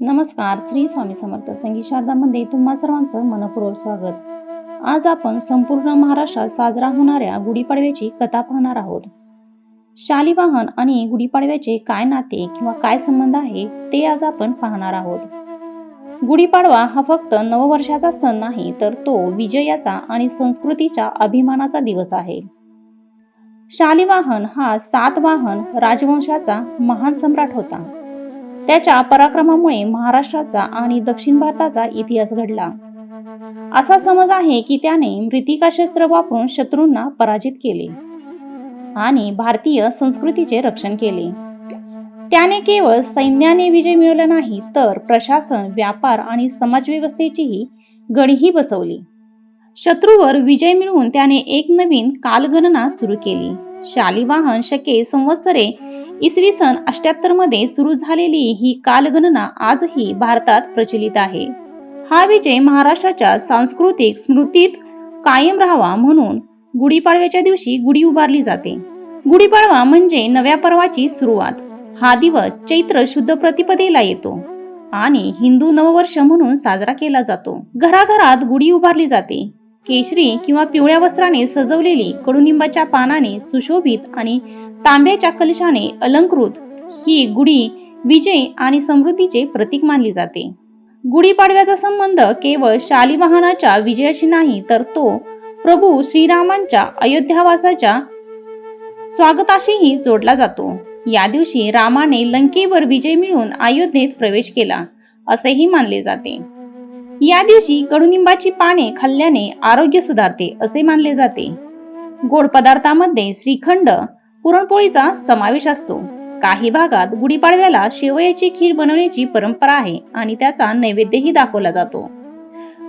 नमस्कार श्री स्वामी समर्थ संगीत शारदामध्ये तुम्हा सर्वांचं मनपूर्वक स्वागत. आज आपण संपूर्ण महाराष्ट्रात साजरा होणाऱ्या गुढीपाडव्याची कथा पाहणार आहोत. शालिवाहन आणि गुढीपाडव्याचे काय नाते किंवा काय संबंध आहे ते आज आपण पाहणार आहोत. गुढीपाडवा हा फक्त नववर्षाचा सण नाही तर तो विजयाचा आणि संस्कृतीच्या अभिमानाचा दिवस आहे. शालिवाहन हा सातवाहन राजवंशाचा महान सम्राट होता. त्याच्या पराक्रमामुळे महाराष्ट्राचा आणि दक्षिण भारताचा इतिहास घडला. असा समज आहे की त्याने मृतिका शस्त्र वापरून शत्रूंना पराजित केले आणि भारतीय संस्कृतीचे रक्षण केले. त्याने केवळ सैन्याने विजय मिळवला नाही तर प्रशासन व्यापार आणि समाजव्यवस्थेचीही गडीही बसवली. शत्रूवर विजय मिळवून त्याने एक नवीन कालगणना सुरू केली. शालिवाहन शके संवत्सरे इसवी सन अष्ट्याहत्तरमध्ये सुरू झालेली ही कालगणना आजही भारतात प्रचलित आहे. हा विजय महाराष्ट्राच्या सांस्कृतिक स्मृतीत कायम राहावा म्हणून गुढीपाडव्याच्या दिवशी गुढी उभारली जाते. गुढीपाडवा म्हणजे नव्या पर्वाची सुरुवात. हा दिवस चैत्र शुद्ध प्रतिपदेला येतो आणि हिंदू नववर्ष म्हणून साजरा केला जातो. घराघरात गुढी उभारली जाते. केशरी किंवा पिवळ्या वस्त्राने सजवलेली कडुनिंबाच्या पानाने सुशोभित आणि तांब्याच्या कलशाने अलंकृत ही गुढी विजय आणि समृद्धीचे प्रतीक मानली जाते. गुढीपाडव्याचा संबंध केवळ शालिवाहनाच्या विजयाशी नाही तर तो प्रभू श्रीरामांच्या अयोध्यावासाच्या स्वागताशीही जोडला जातो. या दिवशी रामाने लंकेवर विजय मिळवून अयोध्येत प्रवेश केला असेही मानले जाते. या दिवशी कडुनिंबाची पाने खाल्ल्याने आरोग्य सुधारते असे मानले जाते. गोड पदार्थामध्ये श्रीखंड पुरणपोळीचा समावेश असतो. काही भागात गुढीपाडव्याला शेवयाची खीर बनवण्याची परंपरा आहे आणि त्याचा नैवेद्यही दाखवला जातो.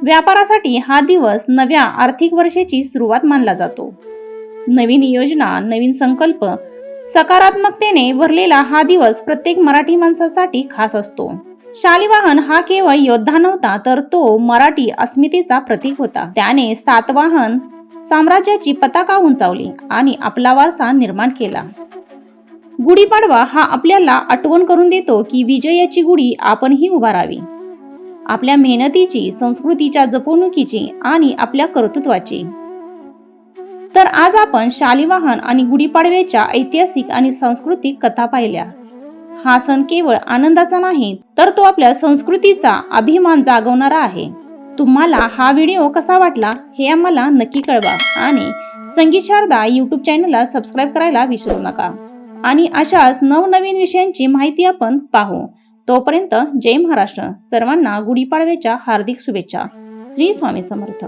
व्यापारासाठी हा दिवस नव्या आर्थिक वर्षाची सुरुवात मानला जातो. नवीन योजना नवीन संकल्प सकारात्मकतेने भरलेला हा दिवस प्रत्येक मराठी माणसासाठी खास असतो. शालिवाहन हा केवळ योद्धा नव्हता तर तो मराठी अस्मितेचा प्रतीक होता. त्याने सातवाहन साम्राज्याची पताका उंचावली आणि आपला वारसा निर्माण केला. गुढीपाडवा हा आपल्याला आठवण करून देतो की विजयाची गुढी आपणही उभारावी. आपल्या मेहनतीची संस्कृतीच्या जपवणुकीची आणि आपल्या कर्तृत्वाची. तर आज आपण शालिवाहन आणि गुढीपाडव्याच्या ऐतिहासिक आणि सांस्कृतिक कथा पाहिल्या. हा सण केवळ आनंदाचा नाही तर तो आपल्या संस्कृतीचा अभिमान जागवणारा आहे. तुम्हाला हा व्हिडिओ कसा वाटला हे आम्हाला नक्की कळवा आणि संगीत शारदा यूट्यूब चॅनलला सबस्क्राईब करायला विसरू नका. आणि अशाच नवनवीन विषयांची माहिती आपण पाहू. तोपर्यंत जय महाराष्ट्र. सर्वांना गुढीपाडव्याच्या हार्दिक शुभेच्छा. श्री स्वामी समर्थ.